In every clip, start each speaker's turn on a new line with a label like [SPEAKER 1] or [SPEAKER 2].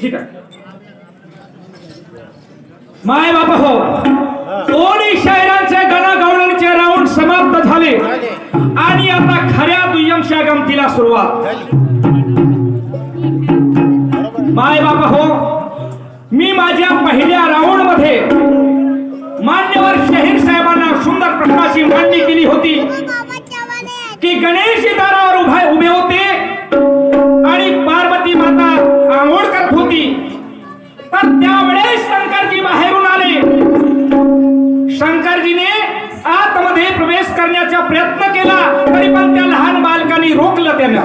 [SPEAKER 1] ठीक आहे. माय बाप हो. दोन्ही शहरांचे गणागवळणीचे राऊंड समाप्त झाले आणि आता खऱ्या दुय्यमच्या गमतीला सुरुवात. माय बाप हो मी माझ्या पहिल्या राऊंडमध्ये मान्यवर शहीर साहेबांना सुंदर प्रश्नाची मांडणी केली होती. की गणेश दारावर उभा उभे होते आणि पार्वती माता आंघोळ करत होती. तर त्यावेळेस शंकरजी बाहेरून आले. शंकरजीने आतमध्ये प्रवेश करण्याचा प्रयत्न केला तरी पण त्या लहान बालकांनी रोखलं त्याला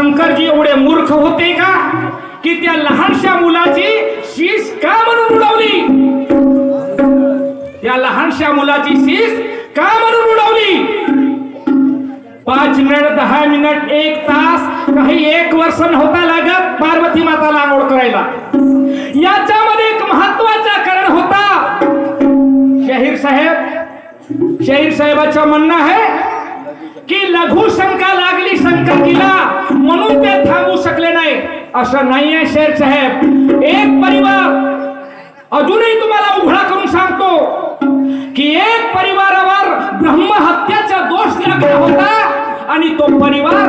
[SPEAKER 1] शंकरजी एवढे मूर्ख होते का? की त्या लहानशा मुलाची शीस का म्हणून उडवली? त्या लहानशा मुलाची शीस का म्हणून उडवली? पाच मिनिट दहा मिनिट एक तास काही एक वर्ष नव्हता लागत पार्वती माताला आंघोळ करायला. याच्यामध्ये एक महत्त्वाचा कारण होता. शहीर साहेब शहीर साहेबाचं म्हणणं आहे की लघु शंका लागली शंकरजीला म्हणून ते थांबू शकले नाही. असं नाहीये शेर साहेब. एक परिवार अजूनही तुम्हाला उघडा करून सांगतो की एक परिवारावर ब्रह्महत्याचा दोष लागला होता आणि तो परिवार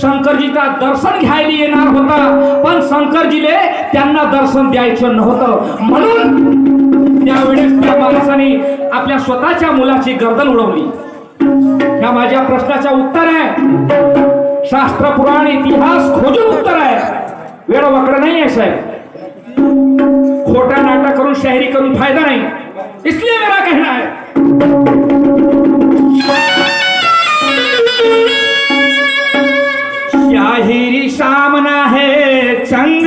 [SPEAKER 1] शंकरजीचा दर्शन घ्यायला येणार होता. पण शंकरजीले त्यांना दर्शन द्यायचं नव्हतं. म्हणून त्यावेळेस त्या माणसाने आपल्या स्वतःच्या मुलाची गर्दन उडवली. ह्या माझ्या प्रश्नाचं उत्तर आहे. शास्त्र पुराण इतिहास खोजून उत्तर आहे. वेळ वाकड नाही आहे साहेब. खोटा नाटक करून शायरी करून फायदा नाही. इसलिए मेरा कहना है. शाहिरी सामना है चंग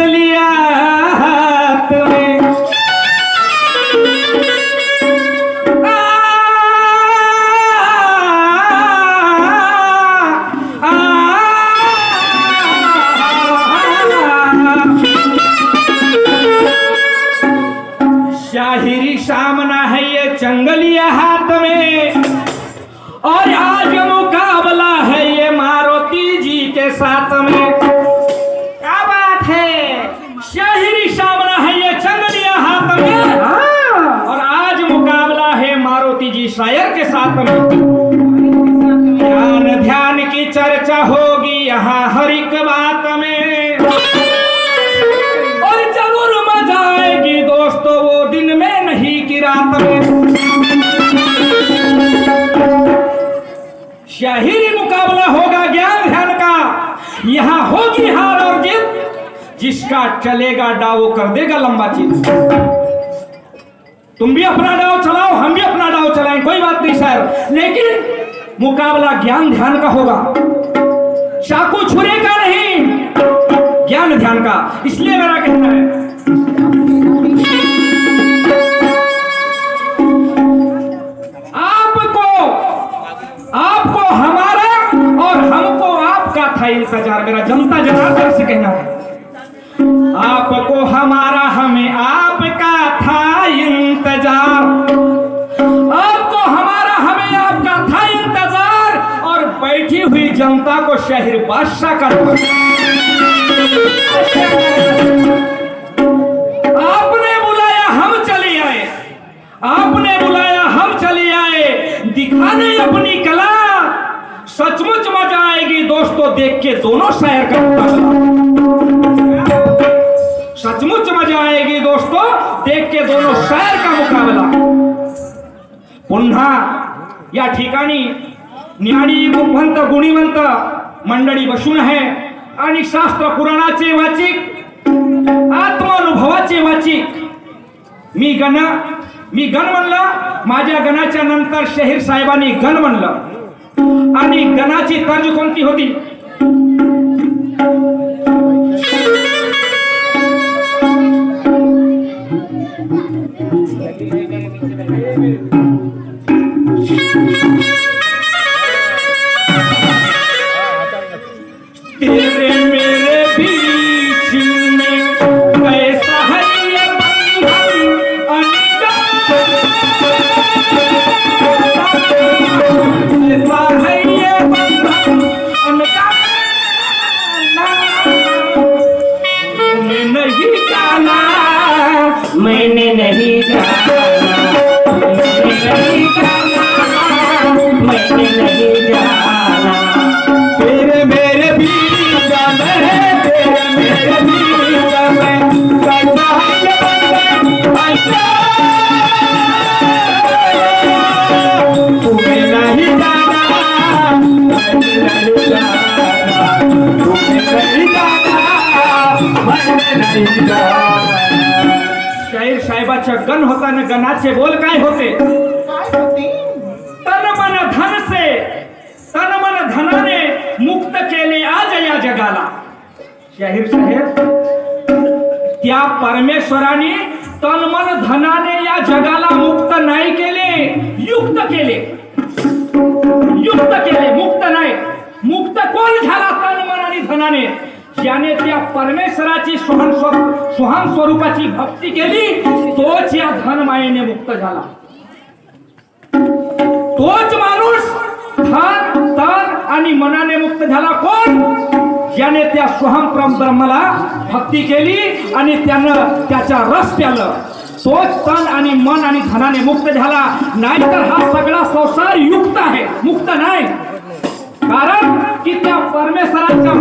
[SPEAKER 1] और आज मुकाबला है ये मारुति जी के साथ में। क्या बात है? शाहिरी सामना है ये चंगलिया हाथ में। और आज मुकाबला है मारुति जी शायर के साथ में। ध्यान ध्यान की चर्चा होगी यहाँ हर एक बात में। और ज़रूर मज़ा आएगी दोस्तों वो दिन में नहीं की रात में। शाहिरी मुकाबला होगा ज्ञान ध्यान का। यहाँ होगी हार और जीत। जिसका चलेगा डाव कर देगा लंबा चीज़ तुम भी अपना डाव चलाओ, हम भी अपना डाव चलाएँ, कोई बात नहीं सर। लेकिन मुकाबला ज्ञान ध्यान का होगा। चाकू छुरे का नहीं, ज्ञान ध्यान का। इसलिए मेरा कहना है था इंतज़ार मेरा जनता जनार्दन से कहना है। आपको हमारा, हमें आपका था इंतज़ार। आपको हमारा, हमें आपका था इंतज़ार। और बैठी हुई जनता को शहर बादशाह का आपने बुलाया, हम चले आए। आपने बुलाया, हम चले आए। दिखाने अपनी कला। सचमुच देख के दोनों शहर का हो। सचमुच मजा आएगी दोस्तों देख के दोनों शहर का मुकाबला। पुन्हा या ठिकाणी ज्ञानी गुणवंत गुणीवंत मंडळी बसून आहे आणि शास्त्र पुराणाचे वाचिक आत्मानुभवाचे वाचिक. मी गण मी गण म्हणलं माझ्या गणाच्या नंतर शहीर साहेबांनी गण म्हणलं. आणि गणाची तर्ज कोणती होती? मैंने नहीं कहा। गण होताना गणाचे बोल काय होते?
[SPEAKER 2] काय होती?
[SPEAKER 1] तन मन धन से तन मन धनाने मुक्त केले आज या जगाला. शाहीर साहेब त्या परमेश्वराने तन मन धनाने या जगाला मुक्त नाही केले युक्त केले. युक्त केले मुक्त नाही. मुक्त कोण झाला तन मन आणि धनाने? ज्याने त्या परमेश्वराची सोहन सोहन स्वरूपाची भक्ती केली तोच या धनमायेने मुक्त झाला. तोच माणूस धन तन आणि मनाने मुक्त झाला कोण? ज्याने त्या सोहम ब्रह्माला भक्ती केली आणि त्यानं त्याचा रस प्यालं तोच तन आणि मन आणि धनाने मुक्त झाला. नाहीतर हा सगळा संसार युक्त आहे मुक्त नाही. कारण की त्या परमेश्वराच्या